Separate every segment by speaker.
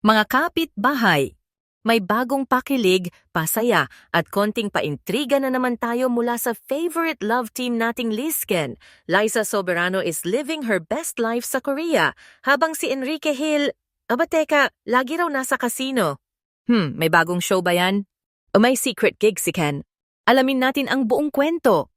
Speaker 1: Mga kapit-bahay, may bagong pakilig, pasaya, at konting paintriga na naman tayo mula sa favorite love team nating Lisken. Liza Soberano is living her best life sa Korea, habang si Enrique Hill, aba teka, lagi raw nasa casino. Hmm, may bagong show ba yan? O may secret gig si Ken? Alamin natin ang buong kwento.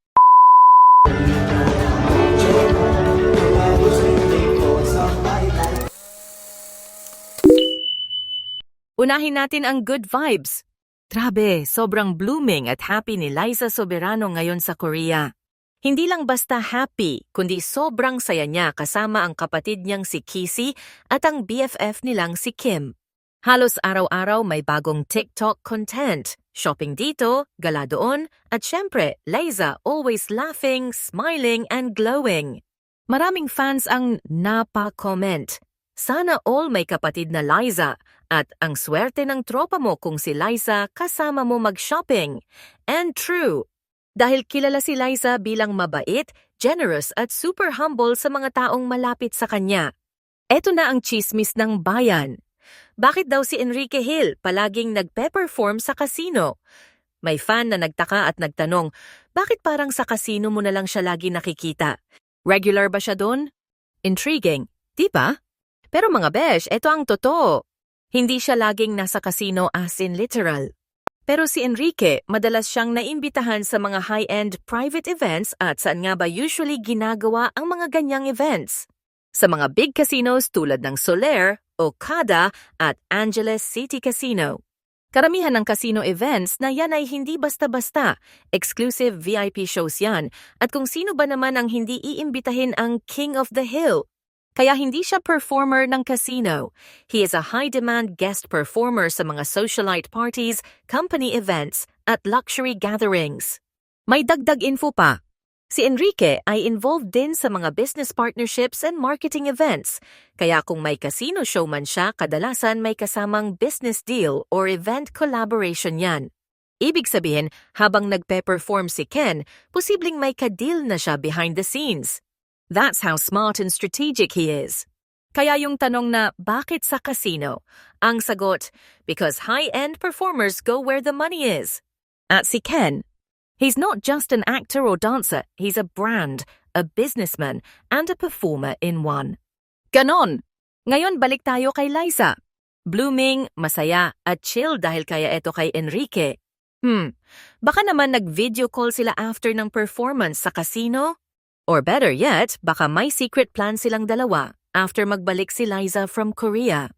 Speaker 1: Unahin natin ang good vibes. Grabe, sobrang blooming at happy ni Liza Soberano ngayon sa Korea. Hindi lang basta happy, kundi sobrang saya niya kasama ang kapatid niyang si Kissy at ang BFF nilang si Kim. Halos araw-araw may bagong TikTok content, shopping dito, gala doon, at syempre, Liza always laughing, smiling, and glowing. Maraming fans ang napa-comment. Sana all may kapatid na Liza at ang swerte ng tropa mo kung si Liza kasama mo mag-shopping. And true, dahil kilala si Liza bilang mabait, generous at super humble sa mga taong malapit sa kanya. Eto na ang chismis ng bayan. Bakit daw si Enrique Hill palaging nagpe-perform sa casino? May fan na nagtaka at nagtanong, bakit parang sa casino mo na lang siya lagi nakikita? Regular ba siya doon? Intriguing, di ba? Pero mga besh, eto ang totoo. Hindi siya laging nasa casino as in literal. Pero si Enrique, madalas siyang naimbitahan sa mga high-end private events at saan nga ba usually ginagawa ang mga ganyang events? Sa mga big casinos tulad ng Soler, Okada at Angeles City Casino. Karamihan ng casino events na yan ay hindi basta-basta, exclusive VIP shows yan, at kung sino ba naman ang hindi iimbitahin ang King of the Hill. Kaya hindi siya performer ng casino. He is a high-demand guest performer sa mga socialite parties, company events, at luxury gatherings. May dagdag info pa. Si Enrique ay involved din sa mga business partnerships and marketing events. Kaya kung may casino show man siya, kadalasan may kasamang business deal or event collaboration yan. Ibig sabihin, habang nagpe-perform si Ken, posibleng may ka-deal na siya behind the scenes. That's how smart and strategic he is. Kaya yung tanong na bakit sa casino? Ang sagot, because high-end performers go where the money is. At si Ken, he's not just an actor or dancer, he's a brand, a businessman, and a performer in one. Ganon. Ngayon balik tayo kay Liza. Blooming, masaya, at chill dahil kaya ito kay Enrique. Hmm, baka naman nag-video call sila after ng performance sa casino? Or better yet, baka may secret plan silang dalawa after magbalik si Liza from Korea.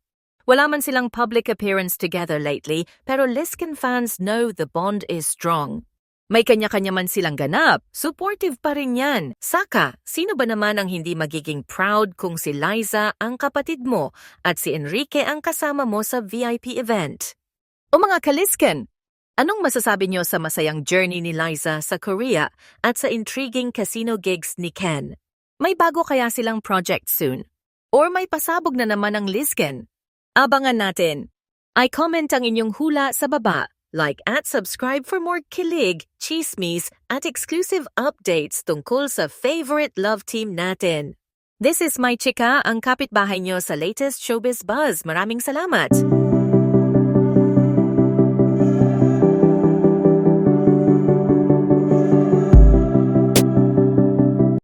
Speaker 1: Wala man silang public appearance together lately, pero Liskin fans know the bond is strong. May kanya-kanya man silang ganap, supportive pa rin yan. Saka, sino ba naman ang hindi magiging proud kung si Liza ang kapatid mo at si Enrique ang kasama mo sa VIP event? O mga kaliskin, Anong masasabi niyo sa masayang journey ni Liza sa Korea at sa intriguing casino gigs ni Ken? May bago kaya silang project soon? Or may pasabog na naman ang Lisken? Abangan natin. I-comment ang inyong hula sa baba. Like at subscribe for more kilig, chismis, at exclusive updates tungkol sa favorite love team natin. This is my chika, ang kapitbahay nyo sa latest showbiz buzz. Maraming salamat!